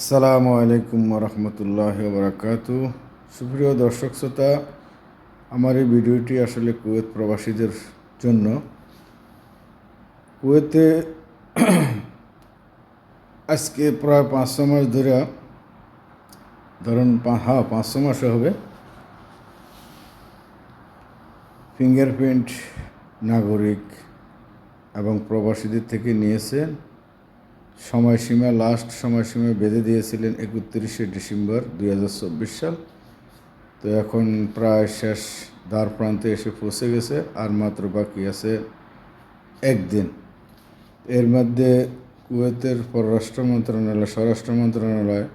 আসসালামু আলাইকুম রহমতুল্লাহ বরাকাত সুপ্রিয় দর্শক শ্রোতা, আমার এই ভিডিওটি আসলে কুয়েত প্রবাসীদের জন্য। কুয়েতে আজকে প্রায় পাঁচশো মাস ধরে, ধরুন হ্যাঁ পাঁচশো মাসে হবে, ফিঙ্গারপ্রিন্ট নাগরিক এবং প্রবাসীদের থেকে নিয়েছেন সময়সীমা লাস্ট সময়সীমা বেঁধে দিয়েছিলেন একত্রিশে ডিসেম্বর দু হাজার চব্বিশ সাল। তো এখন প্রায় শেষ দ্বার প্রান্তে এসে পৌঁছে গেছে আর মাত্র বাকি আছে একদিন। এর মধ্যে কুয়েতের পররাষ্ট্র মন্ত্রণালয়, স্বরাষ্ট্র মন্ত্রণালয়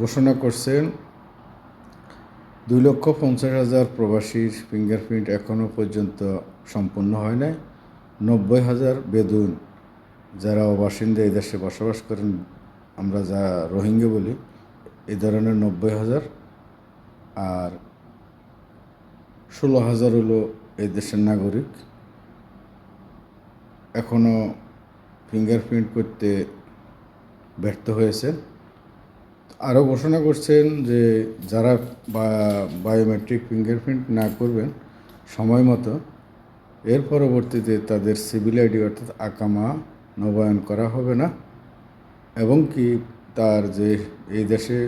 ঘোষণা করছেন, দুই লক্ষ পঞ্চাশ হাজার প্রবাসীর ফিঙ্গারপ্রিন্ট এখনও পর্যন্ত সম্পূর্ণ হয় নাই, নব্বই হাজার বেদুন যারা বাসিন্দা এই দেশে বসবাস করেন, আমরা যা রোহিঙ্গা বলি, এ ধরনের নব্বই হাজার আর ষোলো হাজার হলো এই দেশের নাগরিক। এখনও ফিঙ্গারপ্রিন্ট করতে ব্যর্থ হয়েছে। আরও ঘোষণা করছেন যে যারা বায়োমেট্রিক ফিঙ্গারপ্রিন্ট না করবেন সময় মতো, এর পরবর্তীতে তাদের সিভিল আইডি অর্থাৎ আকামা নবায়ন করা হবে না। এবং কি তার যে এই দেশে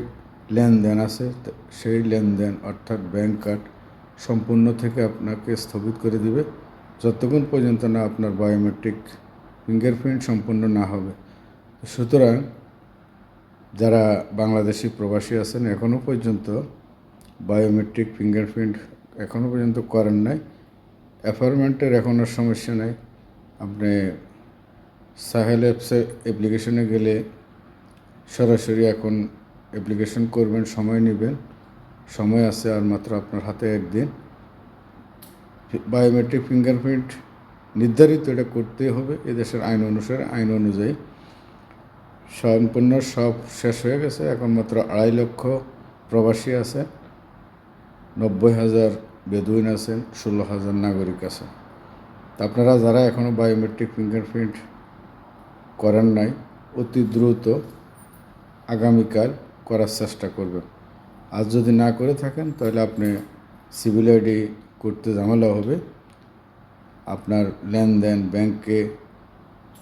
লেনদেন আছে সেই লেনদেন অর্থাৎ ব্যাংক কার্ড সম্পূর্ণ থেকে আপনাকে স্থগিত করে দিবে। যতক্ষণ পর্যন্ত না আপনার বায়োমেট্রিক ফিঙ্গারপ্রিন্ট সম্পূর্ণ না হবে। সুতরাং যারা বাংলাদেশি প্রবাসী আছেন এখনও পর্যন্ত বায়োমেট্রিক ফিঙ্গারপ্রিন্ট এখনও পর্যন্ত করেন নাই। অ্যাপার্টমেন্টের এখন আর সমস্যা নেই। আপনি সাহেল অ্যাপসে অ্যাপ্লিকেশনে গেলে সরাসরি এখন অ্যাপ্লিকেশন করবেন, সময় নেবেন। সময় আছে আর মাত্র আপনার হাতে একদিন। বায়োমেট্রিক ফিঙ্গারপ্রিন্ট নির্ধারিত এটা করতেই হবে, এদেশের আইন অনুসারে, আইন অনুযায়ী। সম্পূর্ণ সব শেষ হয়ে গেছে, এখন মাত্র আড়াই লক্ষ প্রবাসী আছে নব্বই হাজার বেদুইন আছেন, ষোলো হাজার নাগরিক আছে আপনারা যারা এখনও বায়োমেট্রিক ফিঙ্গারপ্রিন্ট করেন নাই, অতি দ্রুত আগামীকাল করার চেষ্টা করবেন। আজ যদি না করে থাকেন, তাহলে আপনি সিভিল আইডি করতে ঝামেলা হবে। আপনার লেনদেন, ব্যাংকে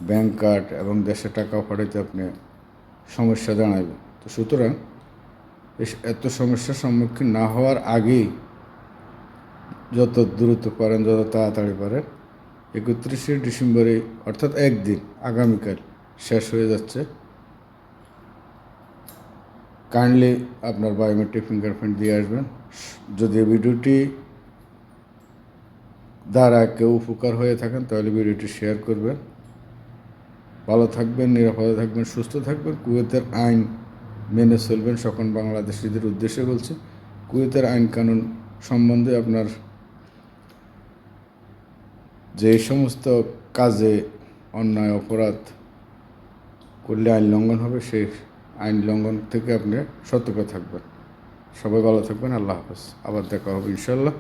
ব্যাংক কার্ড এবং দেশে টাকা পাঠাইতে আপনি সমস্যা দাঁড়াবে তো সুতরাং এত সমস্যার সম্মুখীন না হওয়ার আগেই যত দ্রুত পারেন, যত তাড়াতাড়ি পারেন একত্রিশে ডিসেম্বরে, অর্থাৎ একদিন, আগামীকাল শেষ হয়ে যাচ্ছে। কাইন্ডলি আপনার বায়োমেট্রিক ফিঙ্গারপ্রিন্ট দিয়ে আসবেন। যদি ভিডিওটি দ্বারা কেউ উপকার হয়ে থাকেন, তাহলে ভিডিওটি শেয়ার করবেন। ভালো থাকবেন, নিরাপদে থাকবেন, সুস্থ থাকবেন। কুয়েতের আইন মেনে চলবেন। সকল বাংলাদেশিদের উদ্দেশ্যে বলছে, কুয়েতের আইন কানুন সম্বন্ধে আপনার যে সমস্ত কাজে অন্যায়, অপরাধ করলে আইন লঙ্ঘন হবে সেই আইন লঙ্ঘন থেকে আপনি সতর্ক থাকবেন। সবাই ভালো থাকবেন, আল্লাহ হাফেজ। আবার দেখা হবে ইনশাল্লাহ